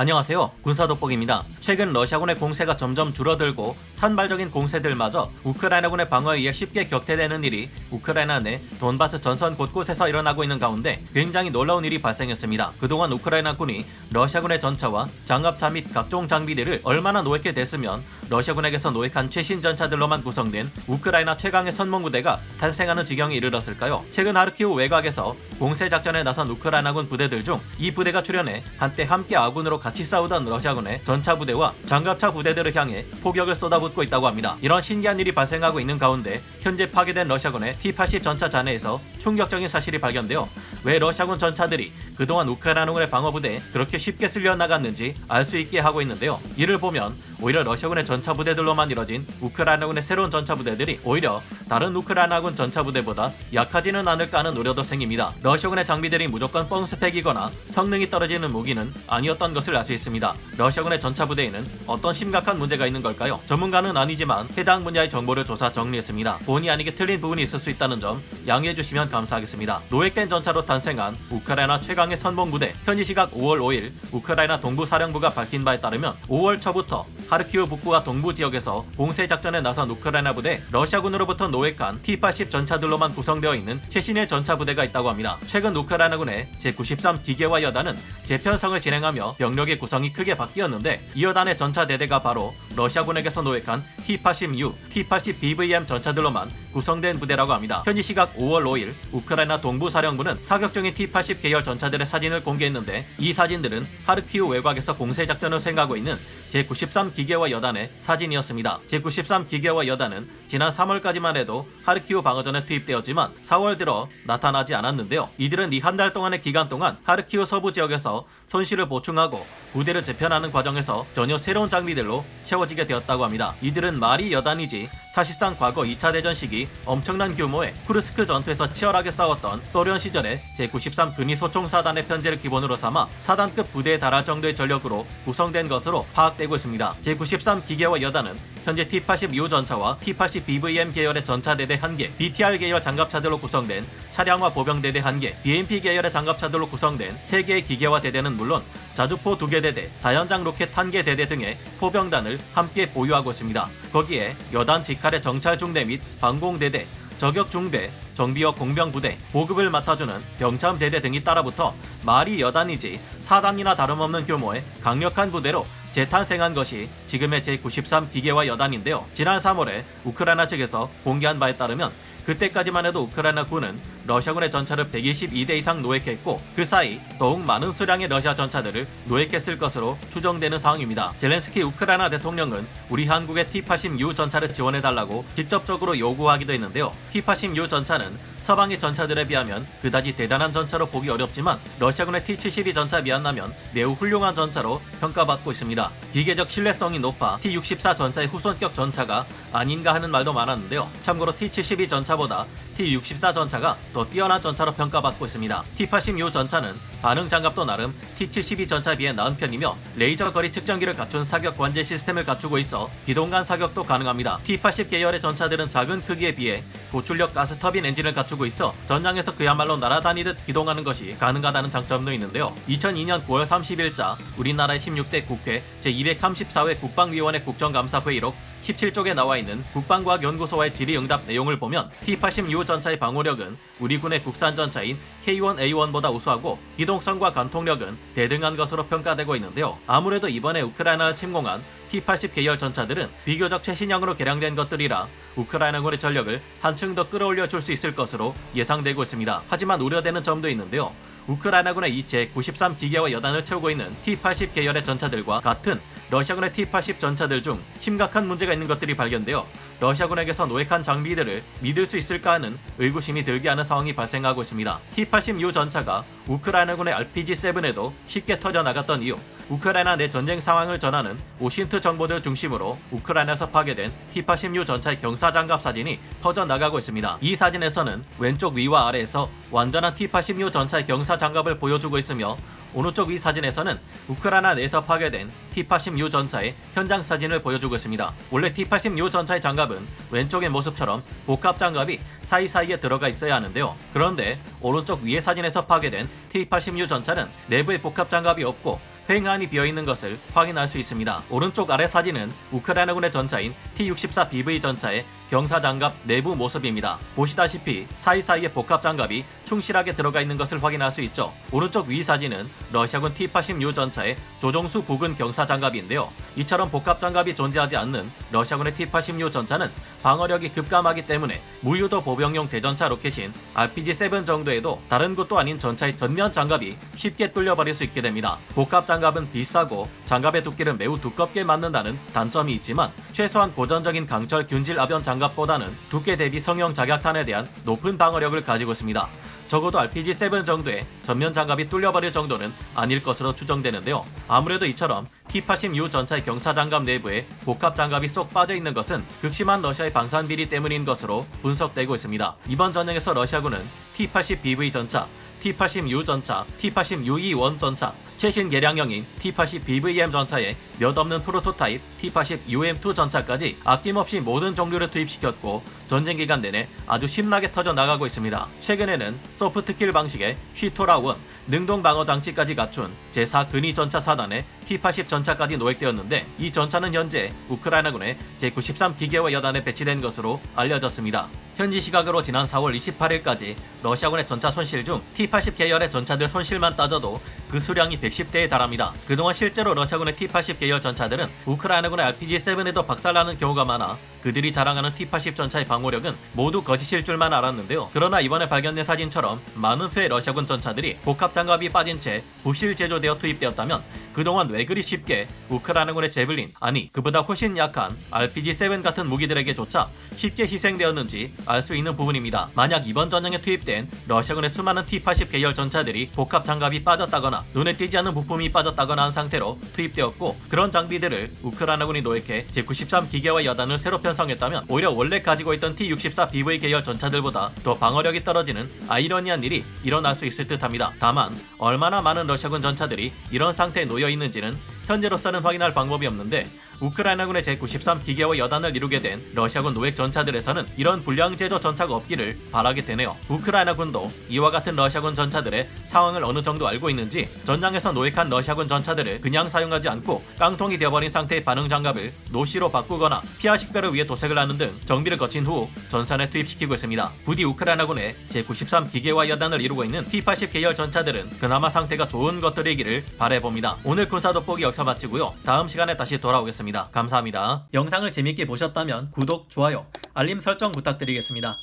안녕하세요. 군사돋보기입니다. 최근 러시아군의 공세가 점점 줄어들고 산발적인 공세들마저 우크라이나군의 방어에 의해 쉽게 격퇴되는 일이 우크라이나 내 돈바스 전선 곳곳에서 일어나고 있는 가운데 굉장히 놀라운 일이 발생했습니다. 그동안 우크라이나군이 러시아군의 전차와 장갑차 및 각종 장비들을 얼마나 노획해 됐으면 러시아군에게서 노획한 최신 전차들로만 구성된 우크라이나 최강의 선봉부대가 탄생하는 지경에 이르렀을까요? 최근 하르키우 외곽에서 공세 작전에 나선 우크라이나군 부대들 중 이 부대가 출현해 한때 함께 아군으로 같이 싸우던 러시아군의 전차 부대와 장갑차 부대들을 향해 포격을 쏟아붓고 있다고 합니다. 이런 신기한 일이 발생하고 있는 가운데 현재 파괴된 러시아군의 T-80 전차 잔해에서 충격적인 사실이 발견되어 왜 러시아군 전차들이 그동안 우크라이나군의 방어부대에 그렇게 쉽게 쓸려 나갔는지 알 수 있게 하고 있는데요. 이를 보면 오히려 러시아군의 전차 부대들로만 이뤄진 우크라이나군의 새로운 전차 부대들이 오히려 다른 우크라이나군 전차 부대보다 약하지는 않을까 하는 우려도 생깁니다. 러시아군의 장비들이 무조건 뻥 스펙이거나 성능이 떨어지는 무기는 아니었던 것을 알 수 있습니다. 러시아군의 전차 부대에는 어떤 심각한 문제가 있는 걸까요? 전문가는 아니지만 해당 분야의 정보를 조사 정리했습니다. 본의 아니게 틀린 부분이 있을 수 있다는 점 양해해 주시면 감사하겠습니다. 노획된 전차로 탄생한 우크라이나 최강의 선봉 부대 현지 시각 5월 5일 우크라이나 동부 사령부가 밝힌 바에 따르면 5월 초부터 하르키우 북부와 동부 지역에서 공세 작전에 나선 우크라이나 부대 러시아군으로부터 노획한 T-80 전차들로만 구성되어 있는 최신의 전차 부대가 있다고 합니다. 최근 우크라이나군의 제93 기계화 여단은 재편성을 진행하며 병력의 구성이 크게 바뀌었는데 이 여단의 전차 대대가 바로 러시아군에게서 노획한 T-80U, T-80 BVM 전차들로만 구성된 부대라고 합니다. 현지 시각 5월 5일 우크라이나 동부 사령부는 사격 중인 T-80 계열 전차들의 사진을 공개했는데 이 사진들은 하르키우 외곽에서 공세 작전을 수행하고 있는 제93 기계화 여단의 사진이었습니다. 제93 기계화 여단은 지난 3월까지만 해도 하르키우 방어전에 투입되었지만 4월 들어 나타나지 않았는데요. 이들은 이 한 달 동안의 기간 동안 하르키우 서부 지역에서 손실을 보충하고 부대를 재편하는 과정에서 전혀 새로운 장비들로 채워 지게 되었다고 합니다. 이들은 말이 여단이지 사실상 과거 2차 대전 시기 엄청난 규모의 쿠르스크 전투에서 치열하게 싸웠던 소련 시절의 제93 근위 소총 사단의 편제를 기본으로 삼아 사단급 부대에 달할 정도의 전력으로 구성된 것으로 파악되고 있습니다. 제93 기계화 여단은 현재 T-80U 전차와 T-80 BVM 계열의 전차대대 1개, BTR 계열 장갑차들로 구성된 차량화 보병대대 1개, BMP 계열의 장갑차들로 구성된 3개의 기계화 대대는 물론 자주포 2개 대대, 다연장 로켓 1개 대대 등의 포병단을 함께 보유하고 있습니다. 거기에 여단 직할의 정찰 중대 및 방공대대, 저격 중대, 정비역 공병부대, 보급을 맡아주는 병참 대대 등이 따라붙어 말이 여단이지 사단이나 다름없는 규모의 강력한 부대로 재탄생한 것이 지금의 제93 기계화 여단인데요. 지난 3월에 우크라이나 측에서 공개한 바에 따르면 그때까지만 해도 우크라이나 군은 러시아군의 전차를 122대 이상 노획했고 그 사이 더욱 많은 수량의 러시아 전차들을 노획했을 것으로 추정되는 상황입니다. 젤렌스키 우크라이나 대통령은 우리 한국의 T-80U 전차를 지원해달라고 직접적으로 요구하기도 했는데요. T-80U 전차는 서방의 전차들에 비하면 그다지 대단한 전차로 보기 어렵지만 러시아군의 T-72 전차에 비한다면 매우 훌륭한 전차로 평가받고 있습니다. 기계적 신뢰성이 높아 T-64 전차의 후손격 전차가 아닌가 하는 말도 많았는데요. 참고로 T-72 전차보다 T-64 전차가 더 뛰어난 전차로 평가받고 있습니다. T-80U 전차는 반응 장갑도 나름 T-72 전차에 비해 나은 편이며 레이저 거리 측정기를 갖춘 사격 관제 시스템을 갖추고 있어 기동간 사격도 가능합니다. T-80 계열의 전차들은 작은 크기에 비해 고출력 가스 터빈 엔진을 갖추고 있어 전장에서 그야말로 날아다니듯 기동하는 것이 가능하다는 장점도 있는데요. 2002년 9월 30일자 우리나라의 16대 국회 제234회 국방위원회 국정감사회의록 17쪽에 나와 있는 국방과학연구소와의 질의응답 내용을 보면 T-80U 전차의 방호력은 우리 군의 국산 전차인 K1A1보다 우수하고 기동 성과 관통력은 대등한 것으로 평가되고 있는데요. 아무래도 이번에 우크라이나를 침공한 T-80 계열 전차들은 비교적 최신형으로 개량된 것들이라 우크라이나군의 전력을 한층 더 끌어올려 줄 수 있을 것으로 예상되고 있습니다. 하지만 우려되는 점도 있는데요. 우크라이나군의 이 제93 기계화 여단을 채우고 있는 T-80 계열의 전차들과 같은 러시아군의 T-80 전차들 중 심각한 문제가 있는 것들이 발견되어 러시아군에게서 노획한 장비들을 믿을 수 있을까 하는 의구심이 들게 하는 상황이 발생하고 있습니다. T-80U 전차가 우크라이나군의 RPG-7에도 쉽게 터져나갔던 이유 우크라이나 내 전쟁 상황을 전하는 오신트 정보들 중심으로 우크라이나에서 파괴된 T-80U 전차의 경사 장갑 사진이 퍼져나가고 있습니다. 이 사진에서는 왼쪽 위와 아래에서 완전한 T-80U 전차의 경사 장갑을 보여주고 있으며 오른쪽 위 사진에서는 우크라이나 내에서 파괴된 T-80U 전차의 현장 사진을 보여주고 있습니다. 원래 T-80U 전차의 장갑은 왼쪽의 모습처럼 복합 장갑이 사이사이에 들어가 있어야 하는데요. 그런데 오른쪽 위의 사진에서 파괴된 T-80U 전차는 내부에 복합 장갑이 없고 횡한이 비어 있는 것을 확인할 수 있습니다. 오른쪽 아래 사진은 우크라이나군의 전차인 T-64BV 전차의 경사 장갑 내부 모습입니다. 보시다시피 사이사이에 복합 장갑이 충실하게 들어가 있는 것을 확인할 수 있죠. 오른쪽 위 사진은 러시아군 T-86 전차의 조종수 부근 경사 장갑인데요. 이처럼 복합 장갑이 존재하지 않는 러시아군의 T-86 전차는 방어력이 급감하기 때문에 무유도 보병용 대전차 로켓인 RPG-7 정도에도 다른 곳도 아닌 전차의 전면 장갑이 쉽게 뚫려버릴 수 있게 됩니다. 복합 장갑은 비싸고 장갑의 두께를 매우 두껍게 맞는다는 단점이 있지만 최소한 고 전적인 강철 균질 아변 장갑보다는 두께 대비 성형 자격탄에 대한 높은 방어력을 가지고 있습니다. 적어도 RPG-7 정도의 전면 장갑이 뚫려버릴 정도는 아닐 것으로 추정되는데요. 아무래도 이처럼 T-86 전차의 경사 장갑 내부에 복합 장갑이 쏙 빠져 있는 것은 극심한 러시아의 방산 비리 때문인 것으로 분석되고 있습니다. 이번 전쟁에서 러시아군은 T-80BV 전차, T-80U 전차, T-80UE1 전차, 최신 개량형인 T-80BVM 전차에 몇 없는 프로토타입 T-80UM2 전차까지 아낌없이 모든 종류를 투입시켰고 전쟁 기간 내내 아주 신나게 터져 나가고 있습니다. 최근에는 소프트킬 방식의 쉬토라1 능동 방어 장치까지 갖춘 제4 근위 전차 사단에 T-80 전차까지 노획되었는데 이 전차는 현재 우크라이나군의 제93 기계화 여단에 배치된 것으로 알려졌습니다. 현지 시각으로 지난 4월 28일까지 러시아군의 전차 손실 중 T-80 계열의 전차들 손실만 따져도 그 수량이 110대에 달합니다. 그동안 실제로 러시아군의 T-80 계열 전차들은 우크라이나군의 RPG-7에도 박살나는 경우가 많아 그들이 자랑하는 T-80 전차의 방어력은 모두 거짓일 줄만 알았는데요. 그러나 이번에 발견된 사진처럼 많은 수의 러시아군 전차들이 복합 장갑이 빠진 채 부실 제조되어 투입되었다면 그동안 왜 그리 쉽게 우크라이나군의 제블린 아니 그보다 훨씬 약한 RPG-7 같은 무기들에게조차 쉽게 희생되었는지 알 수 있는 부분입니다. 만약 이번 전쟁에 투입된 러시아군의 수많은 T-80 계열 전차들이 복합 장갑이 빠졌다거나 눈에 띄지 않는 부품이 빠졌다거나 한 상태로 투입되었고 그런 장비들을 우크라이나군이 노획해 제93 기계화 여단을 새로 편성했다면 오히려 원래 가지고 있던 T-64BV 계열 전차들보다 더 방어력이 떨어지는 아이러니한 일이 일어날 수 있을 듯합니다. 다만 얼마나 많은 러시아군 전차들이 이런 상태에 놓여 있는지는 현재로서는 확인할 방법이 없는데 우크라이나군의 제93 기계화 여단을 이루게 된 러시아군 노획 전차들에서는 이런 불량 제조 전차가 없기를 바라게 되네요. 우크라이나군도 이와 같은 러시아군 전차들의 상황을 어느 정도 알고 있는지 전장에서 노획한 러시아군 전차들을 그냥 사용하지 않고 깡통이 되어버린 상태의 반응 장갑을 노시로 바꾸거나 피하 식별을 위해 도색을 하는 등 정비를 거친 후 전선에 투입시키고 있습니다. 부디 우크라이나군의 제93 기계화 여단을 이루고 있는 T-80 계열 전차들은 그나마 상태가 좋은 것들이기를 바래봅니다. 오늘 군사 돋보기 역사 마치고요. 다음 시간에 다시 돌아오겠습니다. 감사합니다. 영상을 재밌게 보셨다면 구독, 좋아요, 알림 설정 부탁드리겠습니다.